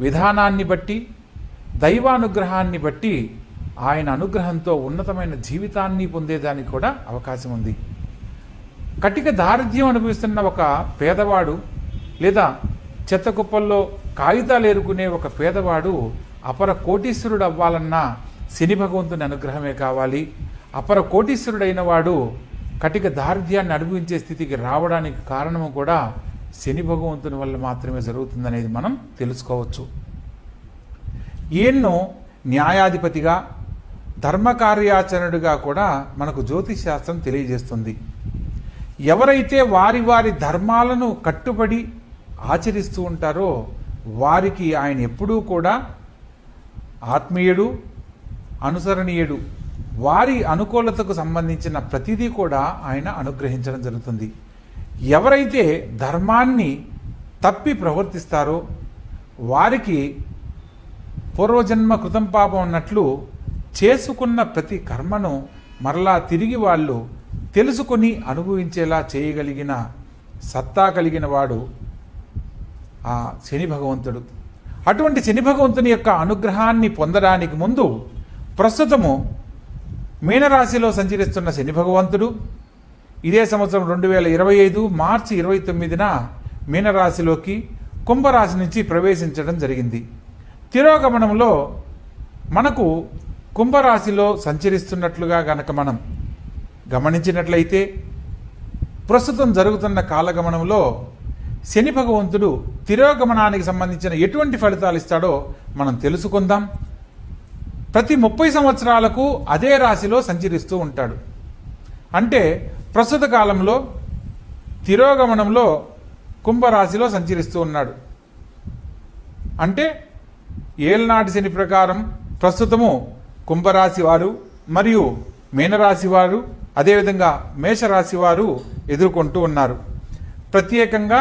విధానాన్ని బట్టి దైవానుగ్రహాన్ని బట్టి ఆయన అనుగ్రహంతో ఉన్నతమైన జీవితాన్ని పొందేదానికి కూడా అవకాశం ఉంది. కటిక దారిద్ర్యం అనుభవిస్తున్న ఒక పేదవాడు లేదా చెత్త కుప్పల్లో కాగితాలు ఏరుకునే ఒక పేదవాడు అపర కోటీశ్వరుడు అవ్వాలన్నా శని భగవంతుని అనుగ్రహమే కావాలి. అపర కోటీశ్వరుడైన వాడు కటిక దారిద్ర్యాన్ని అనుభవించే స్థితికి రావడానికి కారణము కూడా శని భగవంతుని వల్ల మాత్రమే జరుగుతుందనేది మనం తెలుసుకోవచ్చు. ఈయన్ను న్యాయాధిపతిగా ధర్మకార్యాచరణుడిగా కూడా మనకు జ్యోతిష్ శాస్త్రం తెలియజేస్తుంది. ఎవరైతే వారి వారి ధర్మాలను కట్టుబడి ఆచరిస్తూ ఉంటారో వారికి ఆయన ఎప్పుడూ కూడా ఆత్మీయుడు అనుసరణీయుడు వారి అనుకూలతకు సంబంధించిన ప్రతిదీ కూడా ఆయన అనుగ్రహించడం జరుగుతుంది. ఎవరైతే ధర్మాన్ని తప్పి ప్రవర్తిస్తారో వారికి పూర్వజన్మ కృతం పాపం అన్నట్లు చేసుకున్న ప్రతి కర్మను మరలా తిరిగి వాళ్ళు తెలుసుకొని అనుభవించేలా చేయగలిగిన సత్తా కలిగిన వాడు ఆ శని భగవంతుడు. అటువంటి శని భగవంతుని యొక్క అనుగ్రహాన్ని పొందడానికి ముందు ప్రస్తుతము మీనరాశిలో సంచరిస్తున్న శని భగవంతుడు ఇదే సంవత్సరం రెండు వేల ఇరవై ఐదు మార్చి ఇరవై తొమ్మిదిన మీనరాశిలోకి కుంభరాశి నుంచి ప్రవేశించడం జరిగింది. తిరోగమనంలో మనకు కుంభరాశిలో సంచరిస్తున్నట్లుగా గనక మనం గమనించినట్లయితే ప్రస్తుతం జరుగుతున్న కాలగమనంలో శని భగవంతుడు తిరోగమనానికి సంబంధించిన ఎటువంటి ఫలితాలు ఇస్తాడో మనం తెలుసుకుందాం. ప్రతి ముప్పై సంవత్సరాలకు అదే రాశిలో సంచరిస్తూ ఉంటాడు. అంటే ప్రస్తుత కాలంలో తిరోగమనంలో కుంభరాశిలో సంచరిస్తూ ఉన్నాడు. అంటే ఏలనాటి శని ప్రకారం ప్రస్తుతము కుంభరాశి వారు మరియు మీనరాశి వారు అదేవిధంగా మేషరాశి వారు ఎదుర్కొంటూ ఉన్నారు. ప్రత్యేకంగా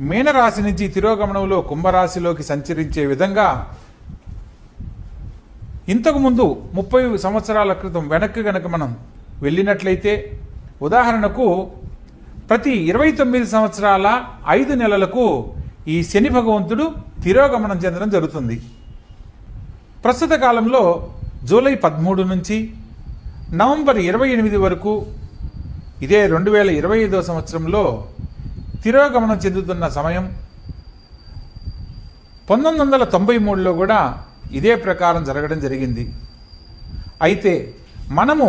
మీనరాశి నుంచి తిరోగమనంలో కుంభరాశిలోకి సంచరించే విధంగా ఇంతకుముందు ముప్పై సంవత్సరాల క్రితం వెనక్కి గనక మనం వెళ్ళినట్లయితే ఉదాహరణకు ప్రతి ఇరవై తొమ్మిది సంవత్సరాల ఐదు నెలలకు ఈ శని భగవంతుడు తిరోగమనం చెందడం జరుగుతుంది. ప్రస్తుత కాలంలో జూలై పదమూడు నుంచి నవంబర్ ఇరవై ఎనిమిది వరకు ఇదే రెండు వేల ఇరవై ఐదో సంవత్సరంలో తిరోగమనం చెందుతున్న సమయం పంతొమ్మిది వందల తొంభై మూడులో కూడా ఇదే ప్రకారం జరగడం జరిగింది. అయితే మనము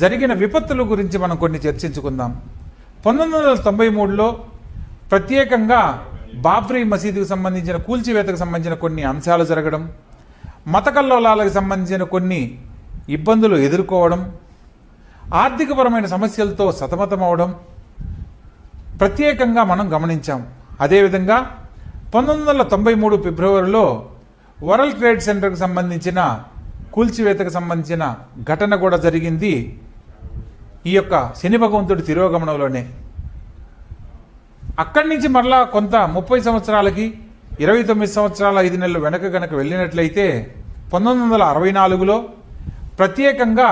జరిగిన విపత్తుల గురించి మనం కొన్ని చర్చించుకుందాం. పంతొమ్మిది వందల తొంభై మూడులో ప్రత్యేకంగా బాబ్రీ మసీదుకు సంబంధించిన కూల్చివేతకు సంబంధించిన కొన్ని అంశాలు జరగడం మత కల్లోలాలకు సంబంధించిన కొన్ని ఇబ్బందులు ఎదుర్కోవడం ఆర్థికపరమైన సమస్యలతో సతమతమవడం ప్రత్యేకంగా మనం గమనించాం. అదేవిధంగా పంతొమ్మిది వందల తొంభై మూడు ఫిబ్రవరిలో వరల్డ్ ట్రేడ్ సెంటర్కు సంబంధించిన కూల్చివేతకు సంబంధించిన ఘటన కూడా జరిగింది. ఈ యొక్క శని భగవంతుడి తిరోగమనంలోనే. అక్కడి నుంచి మరలా కొంత ముప్పై సంవత్సరాలకి ఇరవై తొమ్మిది సంవత్సరాల ఐదు నెలలు వెనక గనక వెళ్ళినట్లయితే పంతొమ్మిది వందల అరవై నాలుగులో ప్రత్యేకంగా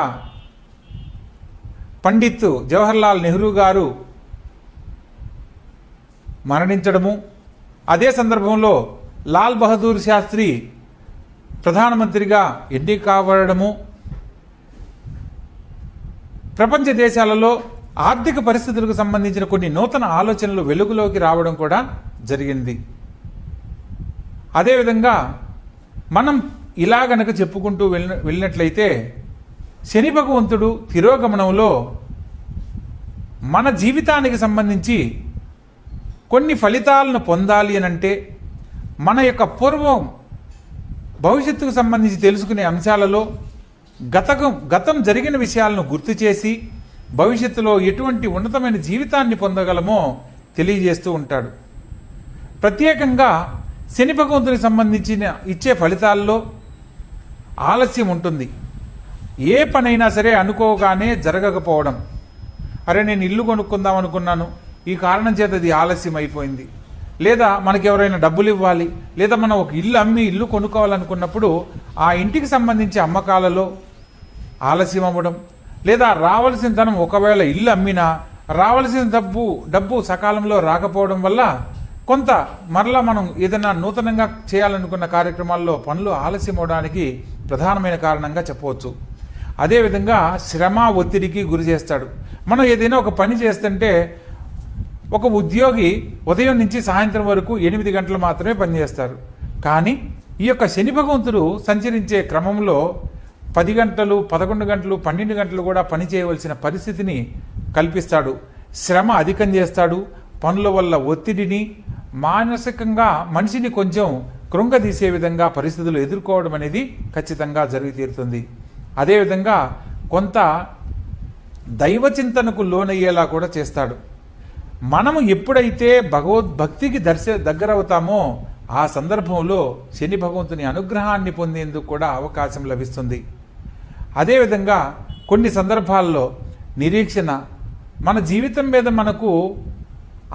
పండిత్ జవహర్లాల్ నెహ్రూ గారు మరణించడము అదే సందర్భంలో లాల్ బహదూర్ శాస్త్రి ప్రధానమంత్రిగా ఎన్నిక కావడము ప్రపంచ దేశాలలో ఆర్థిక పరిస్థితులకు సంబంధించిన కొన్ని నూతన ఆలోచనలు వెలుగులోకి రావడం కూడా జరిగింది. అదేవిధంగా మనం ఇలా గనక చెప్పుకుంటూ వెళ్ళిన వెళ్ళినట్లయితే శని భగవంతుడు తిరోగమనంలో మన జీవితానికి సంబంధించి కొన్ని ఫలితాలను పొందాలి అని అంటే మన యొక్క పూర్వం భవిష్యత్తుకు సంబంధించి తెలుసుకునే అంశాలలో గతకం గతం జరిగిన విషయాలను గుర్తు చేసి భవిష్యత్తులో ఎటువంటి ఉన్నతమైన జీవితాన్ని పొందగలమో తెలియజేస్తూ ఉంటాడు. ప్రత్యేకంగా శని భగవంతునికి సంబంధించిన ఇచ్చే ఫలితాల్లో ఆలస్యం ఉంటుంది. ఏ పనైనా సరే అనుకోగానే జరగకపోవడం. అరే నేను ఇల్లు కొనుక్కుందాం అనుకున్నాను. ఈ కారణం చేత అది ఆలస్యం అయిపోయింది. లేదా మనకి ఎవరైనా డబ్బులు ఇవ్వాలి. లేదా మనం ఒక ఇల్లు అమ్మి ఇల్లు కొనుక్కోవాలనుకున్నప్పుడు ఆ ఇంటికి సంబంధించి అమ్మకాలలో ఆలస్యం అవ్వడం లేదా రావాల్సిన ధనం ఒకవేళ ఇల్లు అమ్మినా రావాల్సిన డబ్బు డబ్బు సకాలంలో రాకపోవడం వల్ల కొంత మరలా మనం ఏదైనా నూతనంగా చేయాలనుకున్న కార్యక్రమాల్లో పనులు ఆలస్యం అవడానికి ప్రధానమైన కారణంగా చెప్పవచ్చు. అదేవిధంగా శ్రమ ఒత్తిడికి గురి చేస్తాడు. మనం ఏదైనా ఒక పని చేస్తుంటే ఒక ఉద్యోగి ఉదయం నుంచి సాయంత్రం వరకు ఎనిమిది గంటలు మాత్రమే పనిచేస్తారు. కానీ ఈ యొక్క శని భగవంతుడు సంచరించే క్రమంలో పది గంటలు పదకొండు గంటలు పన్నెండు గంటలు కూడా పని చేయవలసిన పరిస్థితిని కల్పిస్తాడు. శ్రమ అధికం చేస్తాడు. పనుల వల్ల ఒత్తిడిని మానసికంగా మనిషిని కొంచెం కృంగదీసే విధంగా పరిస్థితులు ఎదుర్కోవడం అనేది ఖచ్చితంగా జరిగి తీరుతుంది. అదేవిధంగా కొంత దైవ చింతనకు లోనయ్యేలా కూడా చేస్తాడు. మనము ఎప్పుడైతే భగవద్భక్తికి దర్శ దగ్గరవుతామో ఆ సందర్భంలో శని భగవంతుని అనుగ్రహాన్ని పొందేందుకు కూడా అవకాశం లభిస్తుంది. అదేవిధంగా కొన్ని సందర్భాల్లో నిరీక్షణ మన జీవితం మీద మనకు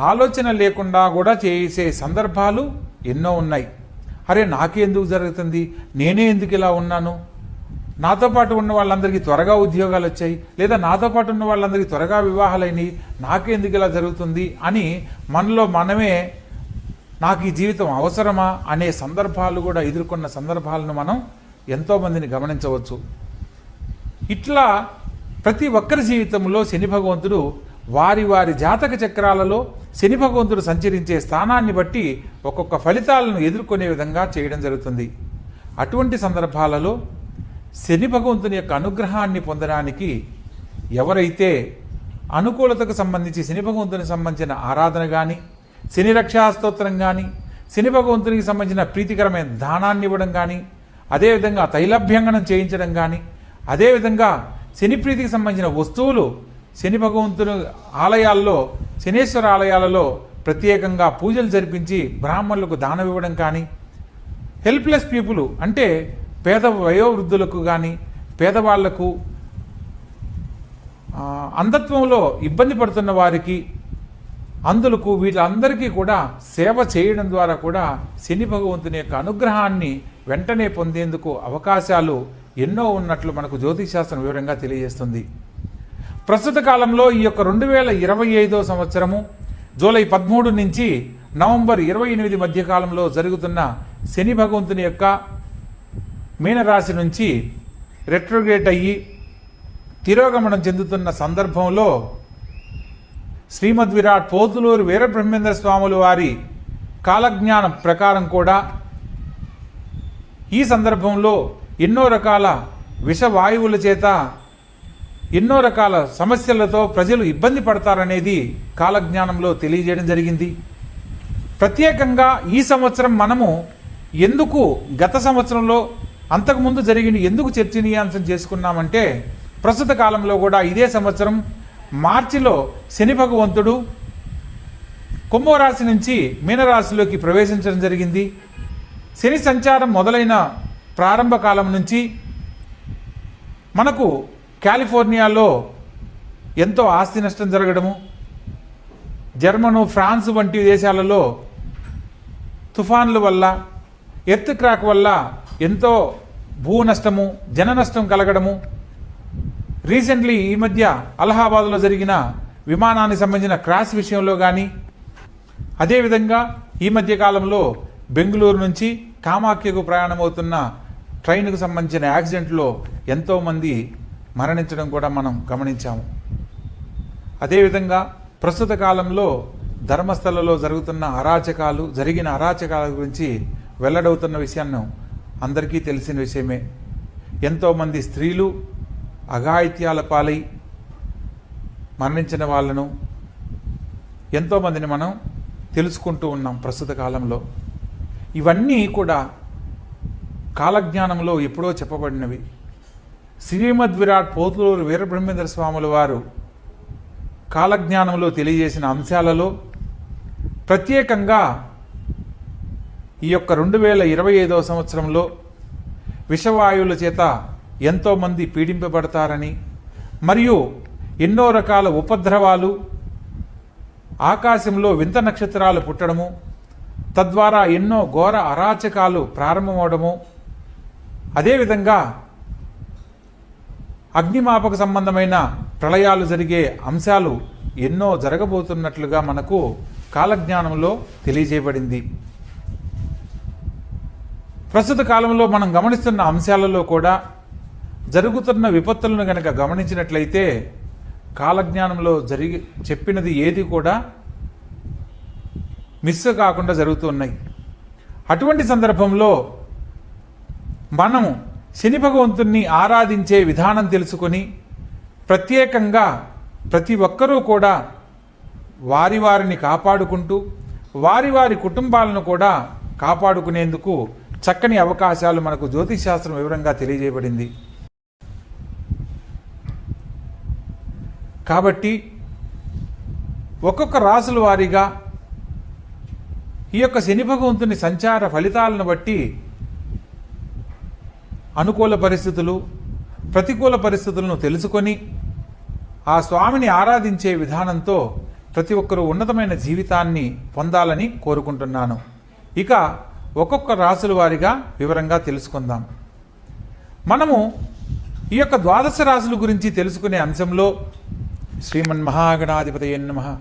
ఆలోచన లేకుండా కూడా చేసే సందర్భాలు ఎన్నో ఉన్నాయి. అరే నాకెందుకు జరుగుతుంది? నేనే ఎందుకు ఇలా ఉన్నాను? నాతో పాటు ఉన్న వాళ్ళందరికీ త్వరగా ఉద్యోగాలు వచ్చాయి లేదా నాతో పాటు ఉన్న వాళ్ళందరికీ త్వరగా వివాహాలైనవి నాకెందుకు ఇలా జరుగుతుంది అని మనలో మనమే నాకు ఈ జీవితం అవసరమా అనే సందర్భాలు కూడా ఎదుర్కొన్న సందర్భాలను మనం ఎంతోమందిని గమనించవచ్చు. ఇట్లా ప్రతి ఒక్కరి జీవితంలో శని భగవంతుడు వారి వారి జాతక చక్రాలలో శని భగవంతుడు సంచరించే స్థానాన్ని బట్టి ఒక్కొక్క ఫలితాలను ఎదుర్కొనే విధంగా చేయడం జరుగుతుంది. అటువంటి సందర్భాలలో శని భగవంతుని యొక్క అనుగ్రహాన్ని పొందడానికి ఎవరైతే అనుకూలతకు సంబంధించి శని భగవంతునికి సంబంధించిన ఆరాధన కానీ శని రక్షాస్తోత్రం కానీ శని భగవంతునికి సంబంధించిన ప్రీతికరమైన దానాన్ని ఇవ్వడం కానీ అదేవిధంగా తైలభ్యంగనం చేయించడం కానీ అదేవిధంగా శని ప్రీతికి సంబంధించిన వస్తువులు శని భగవంతుని ఆలయాల్లో శనేశ్వర ఆలయాలలో ప్రత్యేకంగా పూజలు జరిపించి బ్రాహ్మణులకు దానం ఇవ్వడం కానీ హెల్ప్లెస్ పీపుల్ అంటే పేద వయోవృద్ధులకు కానీ పేదవాళ్ళకు అంధత్వంలో ఇబ్బంది పడుతున్న వారికి అందులకు వీళ్ళందరికీ కూడా సేవ చేయడం ద్వారా కూడా శని భగవంతుని యొక్క అనుగ్రహాన్ని వెంటనే పొందేందుకు అవకాశాలు ఎన్నో ఉన్నట్లు మనకు జ్యోతిశాస్త్రం వివరంగా తెలియజేస్తుంది. ప్రస్తుత కాలంలో ఈ యొక్క రెండు వేల ఇరవై ఐదో సంవత్సరము జూలై పదమూడు నుంచి నవంబర్ ఇరవై ఎనిమిది మధ్యకాలంలో జరుగుతున్న శని భగవంతుని యొక్క మీనరాశి నుంచి రెట్రోగ్రేట్ అయ్యి తిరోగమనం చెందుతున్న సందర్భంలో శ్రీమద్ విరాట్ పోతులూరు వీరబ్రహ్మేంద్ర స్వాములు వారి కాలజ్ఞానం ప్రకారం కూడా ఈ సందర్భంలో ఎన్నో రకాల విషవాయువుల చేత ఎన్నో రకాల సమస్యలతో ప్రజలు ఇబ్బంది పడతారనేది కాలజ్ఞానంలో తెలియజేయడం జరిగింది. ప్రత్యేకంగా ఈ సంవత్సరం మనము ఎందుకు గత సంవత్సరంలో అంతకుముందు జరిగిన ఎందుకు చర్చనీయాంశం చేసుకున్నామంటే ప్రస్తుత కాలంలో కూడా ఇదే సంవత్సరం మార్చిలో శని భగవంతుడు కుంభరాశి నుంచి మీనరాశిలోకి ప్రవేశించడం జరిగింది. శని సంచారం మొదలైన ప్రారంభ కాలం నుంచి మనకు కాలిఫోర్నియాలో ఎంతో ఆస్తి నష్టం జరగడము జర్మను ఫ్రాన్స్ వంటి దేశాలలో తుఫాన్ల వల్ల ఎర్త్ క్రాక్ వల్ల ఎంతో భూ నష్టము జన నష్టం కలగడము. రీసెంట్లీ ఈ మధ్య అలహాబాద్లో జరిగిన విమానానికి సంబంధించిన క్రాష్ విషయంలో కానీ అదేవిధంగా ఈ మధ్య కాలంలో బెంగళూరు నుంచి కామాఖ్యకు ప్రయాణమవుతున్న ట్రైన్కు సంబంధించిన యాక్సిడెంట్లో ఎంతోమంది మరణించడం కూడా మనం గమనించాము. అదేవిధంగా ప్రస్తుత కాలంలో ధర్మస్థలలో జరుగుతున్న అరాచకాలు జరిగిన అరాచకాల గురించి వెల్లడవుతున్న విషయాన్ని అందరికీ తెలిసిన విషయమే. ఎంతోమంది స్త్రీలు అఘాయిత్యాల పాలై మరణించిన వాళ్ళను ఎంతోమందిని మనం తెలుసుకుంటూ ఉన్నాం ప్రస్తుత కాలంలో. ఇవన్నీ కూడా కాలజ్ఞానంలో ఎప్పుడో చెప్పబడినవి. శ్రీమద్ విరాట్ పోతులూరు వీరబ్రహ్మేంద్ర స్వాముల వారు కాలజ్ఞానంలో తెలియజేసిన అంశాలలో ప్రత్యేకంగా ఈ యొక్క రెండు వేల ఇరవై ఐదవ సంవత్సరంలో విషవాయువుల చేత ఎంతోమంది పీడింపబడతారని మరియు ఎన్నో రకాల ఉపద్రవాలు ఆకాశంలో వింత నక్షత్రాలు పుట్టడము తద్వారా ఎన్నో ఘోర అరాచకాలు ప్రారంభమవడము అదేవిధంగా అగ్నిమాపక సంబంధమైన ప్రళయాలు జరిగే అంశాలు ఎన్నో జరగబోతున్నట్లుగా మనకు కాలజ్ఞానంలో తెలియజేయబడింది. ప్రస్తుత కాలంలో మనం గమనిస్తున్న అంశాలలో కూడా జరుగుతున్న విపత్తులను గనక గమనించినట్లయితే కాలజ్ఞానంలో జరిగి చెప్పినది ఏది కూడా మిస్ కాకుండా జరుగుతున్నాయి అటువంటి సందర్భంలో మనము శని భగవంతుణ్ణి ఆరాధించే విధానం తెలుసుకొని ప్రత్యేకంగా ప్రతి ఒక్కరూ కూడా వారి వారిని కాపాడుకుంటూ వారి వారి కుటుంబాలను కూడా కాపాడుకునేందుకు చక్కని అవకాశాలు మనకు జ్యోతిష్శాస్త్రం వివరంగా తెలియజేయబడింది. కాబట్టి ఒక్కొక్క రాసుల వారీగా ఈ యొక్క శని భగవంతుని సంచార ఫలితాలను బట్టి అనుకూల పరిస్థితులు ప్రతికూల పరిస్థితులను తెలుసుకొని ఆ స్వామిని ఆరాధించే విధానంతో ప్రతి ఒక్కరూ ఉన్నతమైన జీవితాన్ని పొందాలని కోరుకుంటున్నాను. ఇక ఒక్కొక్క రాసుల వారిగా వివరంగా తెలుసుకుందాం. మనము ఈ యొక్క ద్వాదశ రాశుల గురించి తెలుసుకునే అంశంలో శ్రీమన్ మహాగణాధిపతయ నమ.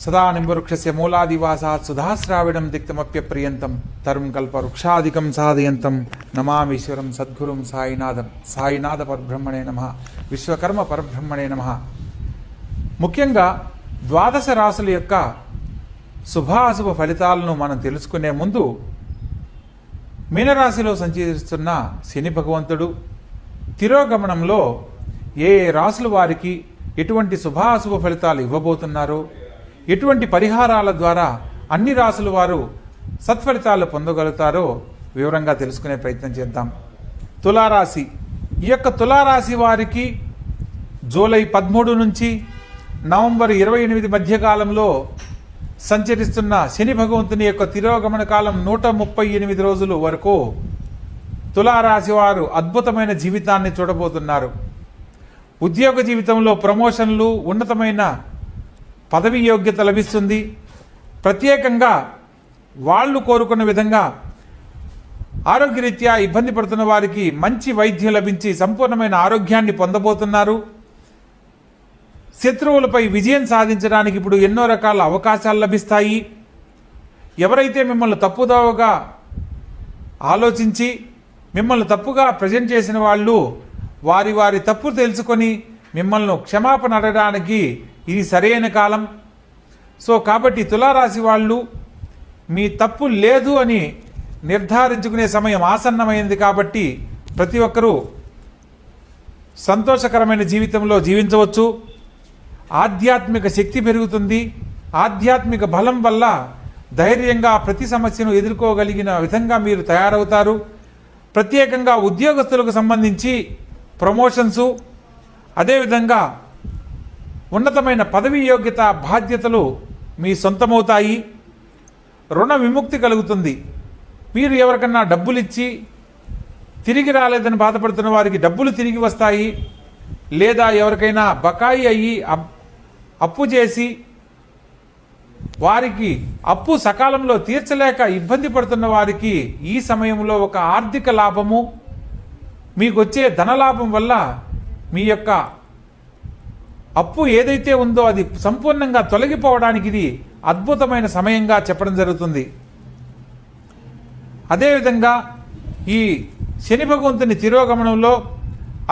సదా నింబవృక్షస్య మూలాదివాసాత్ సుధాశ్రావిడం దిక్తమప్యప్రియంతం తరుం కల్ప వృక్షాదికం సాధయంతం నమామీశ్వరం సద్గురుం సాయినాథం సాయినాథ పరబ్రహ్మణే నమ విశ్వకర్మ పరబ్రహ్మణే నమ. ముఖ్యంగా ద్వాదశ రాసుల యొక్క శుభాశుభ ఫలితాలను మనం తెలుసుకునే ముందు మీనరాశిలో సంచరిస్తున్న శని భగవంతుడు తిరోగమనంలో ఏ ఏ రాసుల వారికి ఎటువంటి శుభాశుభ ఫలితాలు ఇవ్వబోతున్నారో ఎటువంటి పరిహారాల ద్వారా అన్ని రాసుల వారు సత్ఫలితాలు పొందగలుగుతారో వివరంగా తెలుసుకునే ప్రయత్నం చేద్దాం. తులారాశి. ఈ యొక్క తులారాశి వారికి జూలై పదమూడు నుంచి నవంబర్ ఇరవై ఎనిమిది మధ్యకాలంలో సంచరిస్తున్న శని భగవంతుని యొక్క తిరోగమన కాలం నూట ముప్పై ఎనిమిది రోజులు వరకు తులారాశి వారు అద్భుతమైన జీవితాన్ని చూడబోతున్నారు. ఉద్యోగ జీవితంలో ప్రమోషన్లు ఉన్నతమైన పదవి యోగ్యత లభిస్తుంది. ప్రత్యేకంగా వాళ్ళు కోరుకున్న విధంగా ఆరోగ్యరీత్యా ఇబ్బంది పడుతున్న వారికి మంచి వైద్యం లభించి సంపూర్ణమైన ఆరోగ్యాన్ని పొందబోతున్నారు. శత్రువులపై విజయం సాధించడానికి ఇప్పుడు ఎన్నో రకాల అవకాశాలు లభిస్తాయి. ఎవరైతే మిమ్మల్ని తప్పుదోవగా ఆలోచించి మిమ్మల్ని తప్పుగా ప్రజెంట్ చేసిన వాళ్ళు వారి వారి తప్పు తెలుసుకొని మిమ్మల్ని క్షమాపణ అడగడానికి ఇది సరైన కాలం. సో కాబట్టి తులారాశి వాళ్ళు మీ తప్పు లేదు అని నిర్ధారించుకునే సమయం ఆసన్నమైంది కాబట్టి ప్రతి ఒక్కరూ సంతోషకరమైన జీవితంలో జీవించవచ్చు. ఆధ్యాత్మిక శక్తి పెరుగుతుంది. ఆధ్యాత్మిక బలం వల్ల ధైర్యంగా ప్రతి సమస్యను ఎదుర్కోగలిగిన విధంగా మీరు తయారవుతారు. ప్రత్యేకంగా ఉద్యోగస్తులకు సంబంధించి ప్రమోషన్సు అదేవిధంగా ఉన్నతమైన పదవి యోగ్యత బాధ్యతలు మీ సొంతమవుతాయి. రుణ విముక్తి కలుగుతుంది. మీరు ఎవరికన్నా డబ్బులిచ్చి తిరిగి రాలేదని బాధపడుతున్న వారికి డబ్బులు తిరిగి వస్తాయి. లేదా ఎవరికైనా బకాయి అయ్యి అప్- అప్పు చేసి వారికి అప్పు సకాలంలో తీర్చలేక ఇబ్బంది పడుతున్న వారికి ఈ సమయంలో ఒక ఆర్థిక లాభము. మీకు వచ్చే ధనలాభం వల్ల మీ యొక్క అప్పు ఏదైతే ఉందో అది సంపూర్ణంగా తొలగిపోవడానికి ఇది అద్భుతమైన సమయంగా చెప్పడం జరుగుతుంది. అదేవిధంగా ఈ శని భగవంతుని తిరోగమనంలో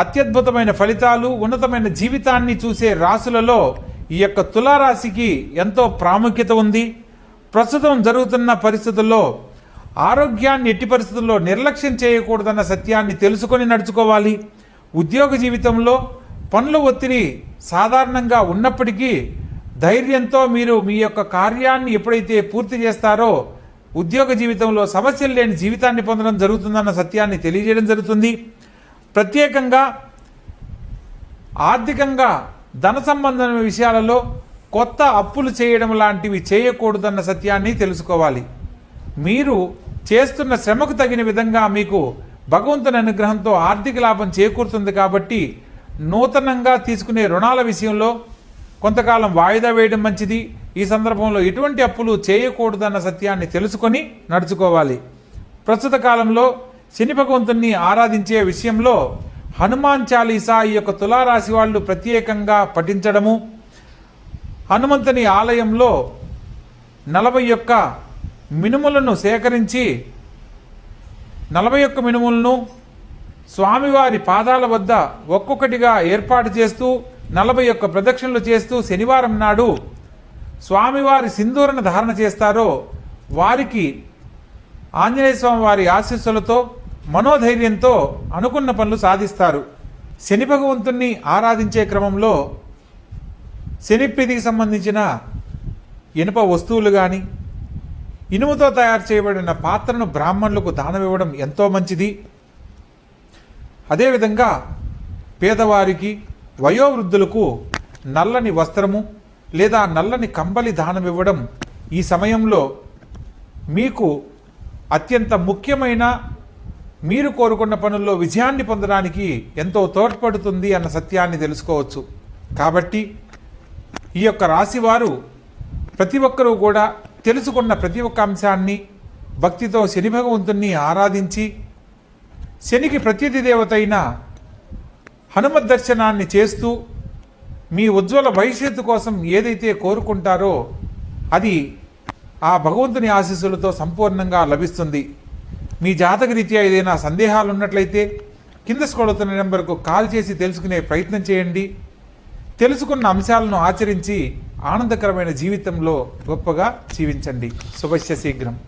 అత్యద్భుతమైన ఫలితాలు ఉన్నతమైన జీవితాన్ని చూసే రాసులలో ఈ యొక్క తులారాశికి ఎంతో ప్రాముఖ్యత ఉంది. ప్రస్తుతం జరుగుతున్న పరిస్థితుల్లో ఆరోగ్యాన్ని ఎట్టి పరిస్థితుల్లో నిర్లక్ష్యం చేయకూడదన్న సత్యాన్ని తెలుసుకొని నడుచుకోవాలి. ఉద్యోగ జీవితంలో పనుల ఒత్తిడి సాధారణంగా ఉన్నప్పటికీ ధైర్యంతో మీరు మీ యొక్క కార్యాన్ని ఎప్పుడైతే పూర్తి చేస్తారో ఉద్యోగ జీవితంలో సమస్యలు లేని జీవితాన్ని పొందడం జరుగుతుందన్న సత్యాన్ని తెలియజేయడం జరుగుతుంది. ప్రత్యేకంగా ఆర్థికంగా ధన సంబంధమైన విషయాలలో కొత్త అప్పులు చేయడం లాంటివి చేయకూడదన్న సత్యాన్ని తెలుసుకోవాలి. మీరు చేస్తున్న శ్రమకు తగిన విధంగా మీకు భగవంతుని అనుగ్రహంతో ఆర్థిక లాభం చేకూరుతుంది కాబట్టి నూతనంగా తీసుకునే రుణాల విషయంలో కొంతకాలం వాయిదా వేయడం మంచిది. ఈ సందర్భంలో ఎటువంటి అప్పులు చేయకూడదన్న సత్యాన్ని తెలుసుకొని నడుచుకోవాలి. ప్రస్తుత కాలంలో శని భగవంతుణ్ణి ఆరాధించే విషయంలో హనుమాన్ చాలీసా ఈ యొక్క తులారాశి వాళ్ళు ప్రత్యేకంగా పఠించడము. హనుమంతుని ఆలయంలో నలభై యొక్క మినుములను సేకరించి నలభై ఒక్క మినుములను స్వామివారి పాదాల వద్ద ఒక్కొక్కటిగా ఏర్పాటు చేస్తూ నలభై ఒక్క ప్రదక్షిణలు చేస్తూ శనివారం నాడు స్వామివారి సింధూరను ధారణ చేస్తారో వారికి ఆంజనేయ స్వామి వారి ఆశీస్సులతో మనోధైర్యంతో అనుకున్న పనులు సాధిస్తారు. శని భగవంతుణ్ణి ఆరాధించే క్రమంలో శనిప్రీతికి సంబంధించిన ఇనుప వస్తువులు కానీ ఇనుముతో తయారు చేయబడిన పాత్రను బ్రాహ్మణులకు దానమివ్వడం ఎంతో మంచిది. అదేవిధంగా పేదవారికి వయోవృద్ధులకు నల్లని వస్త్రము లేదా నల్లని కంబలి దానమివ్వడం ఈ సమయంలో మీకు అత్యంత ముఖ్యమైన మీరు కోరుకున్న పనుల్లో విజయాన్ని పొందడానికి ఎంతో తోడ్పడుతుంది అన్న సత్యాన్ని తెలుసుకోవచ్చు. కాబట్టి ఈ యొక్క రాశివారు ప్రతి ఒక్కరూ కూడా తెలుసుకున్న ప్రతి ఒక్క అంశాన్ని భక్తితో శని భగవంతుణ్ణి ఆరాధించి శనికి ప్రతిథి దేవత అయిన హనుమత్ దర్శనాన్ని చేస్తూ మీ ఉజ్వల భవిష్యత్తు కోసం ఏదైతే కోరుకుంటారో అది ఆ భగవంతుని ఆశీస్సులతో సంపూర్ణంగా లభిస్తుంది. మీ జాతక రీత్యా ఏదైనా సందేహాలు ఉన్నట్లయితే కింద స్కొడుతున్న నెంబర్కు కాల్ చేసి తెలుసుకునే ప్రయత్నం చేయండి. తెలుసుకున్న అంశాలను ఆచరించి ఆనందకరమైన జీవితంలో గొప్పగా జీవించండి. శుభస్య శీఘ్రం